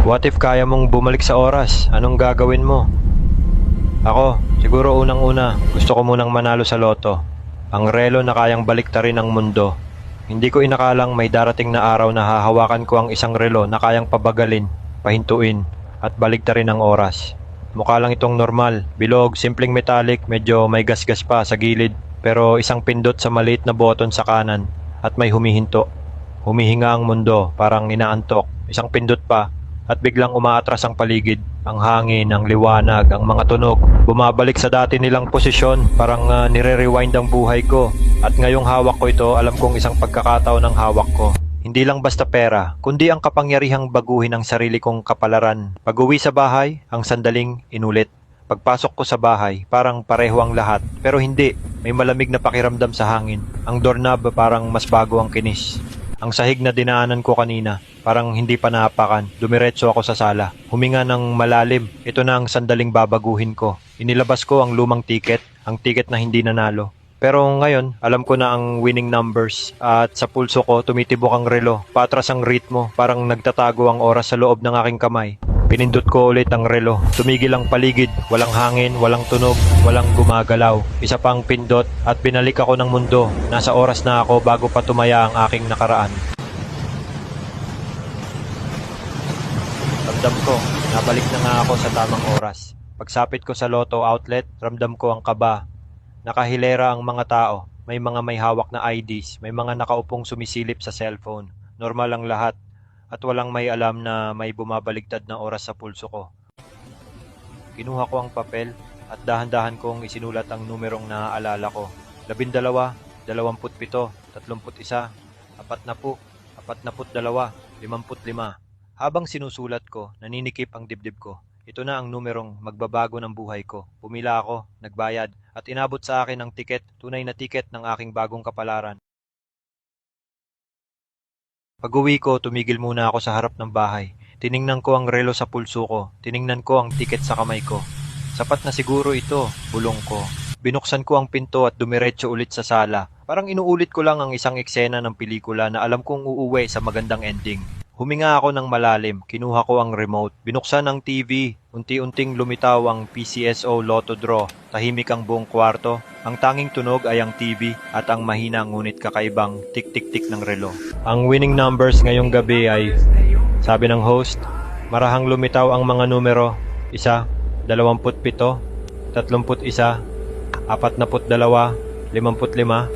What if kaya mong bumalik sa oras? Anong gagawin mo? Ako, siguro unang-una, gusto ko munang manalo sa loto. Ang relo na kayang baliktarin ang mundo. Hindi ko inakalang may darating na araw na hahawakan ko ang isang relo na kayang pabagalin, pahintuin, at baliktarin ang oras. Mukha lang itong normal, bilog, simpleng metallic, medyo may gasgas pa sa gilid, pero isang pindot sa maliit na button sa kanan at may humihinto. Humihinga ang mundo, parang inaantok. Isang pindot pa, at biglang umaatras ang paligid. Ang hangin, ang liwanag, ang mga tunog. Bumabalik sa dati nilang posisyon, parang ah, nire-rewind ang buhay ko. At ngayong hawak ko ito, alam kong isang pagkakataon ng hawak ko. Hindi lang basta pera, kundi ang kapangyarihang baguhin ang sarili kong kapalaran. Pag-uwi sa bahay, ang sandaling inulit. Pagpasok ko sa bahay, parang pareho ang lahat. Pero hindi, may malamig na pakiramdam sa hangin. Ang doorknob parang mas bago ang kinis. Ang sahig na dinaanan ko kanina, parang hindi pa naapakan. Dumiretso ako sa sala. Huminga ng malalim. Ito na ang sandaling babaguhin ko. Inilabas ko ang lumang ticket, ang ticket na hindi nanalo. Pero ngayon, alam ko na ang winning numbers at sa pulso ko tumitibok ang relo. Patras ang ritmo, parang nagtatago ang oras sa loob ng aking kamay. Pinindot ko ulit ang relo. Tumigil ang paligid, walang hangin, walang tunog, walang gumagalaw. Isa pang pindot at binalik ako ng mundo. Nasa oras na ako bago pa tumaya ang aking nakaraan. Ramdam ko, nabalik na nga ako sa tamang oras. Pagsapit ko sa Lotto outlet, ramdam ko ang kaba. Nakahilera ang mga tao. May mga may hawak na IDs, may mga nakaupong sumisilip sa cellphone. Normal ang lahat at walang may alam na may bumabaligtad na oras sa pulso ko. Kinuha ko ang papel at dahan-dahan kong isinulat ang numerong naaalala ko. Labindalawa, dalawamput pito, tatlumput isa, apat na po, apat na put dalawa, limamput lima. Habang sinusulat ko, naninikip ang dibdib ko. Ito na ang numerong magbabago ng buhay ko. Pumila ako, nagbayad, at inabot sa akin ang tiket, tunay na tiket ng aking bagong kapalaran. Pag-uwi ko, tumigil muna ako sa harap ng bahay. Tiningnan ko ang relo sa pulso ko. Tiningnan ko ang tiket sa kamay ko. Sapat na siguro ito, bulong ko. Binuksan ko ang pinto at dumiretso ulit sa sala. Parang inuulit ko lang ang isang eksena ng pelikula na alam kong uuwi sa magandang ending. Huminga ako ng malalim, kinuha ko ang remote, binuksan ang TV, unti-unting lumitaw ang PCSO Lotto Draw, tahimik ang buong kwarto, ang tanging tunog ay ang TV at ang mahina ngunit kakaibang tik-tik-tik ng relo. Ang winning numbers ngayong gabi ay, sabi ng host, marahang lumitaw ang mga numero, isa, dalawamput pito, tatlumput isa, apat na put dalawa, limamput lima.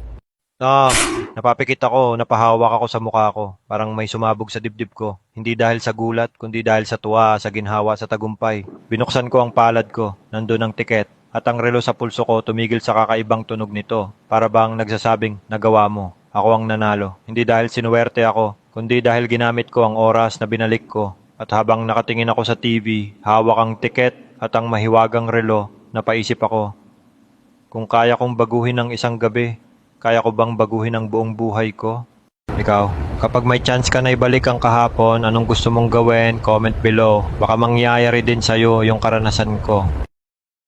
Ah, napapikit ako, napahawak ako sa mukha ko. Parang may sumabog sa dibdib ko. Hindi dahil sa gulat, kundi dahil sa tuwa, sa ginhawa, sa tagumpay. Binuksan ko ang palad ko, nandun ang tiket. At ang relo sa pulso ko tumigil sa kakaibang tunog nito. Para bang nagsasabing, nagawa mo. Ako ang nanalo. Hindi dahil sinuwerte ako, kundi dahil ginamit ko ang oras na binalik ko. At habang nakatingin ako sa TV, hawak ang tiket at ang mahiwagang relo, napaisip ako, kung kaya kong baguhin ang isang gabi, kaya ko bang baguhin ang buong buhay ko? Ikaw, kapag may chance ka na ibalik ang kahapon, anong gusto mong gawin? Comment below. Baka mangyayari din sa'yo yung karanasan ko.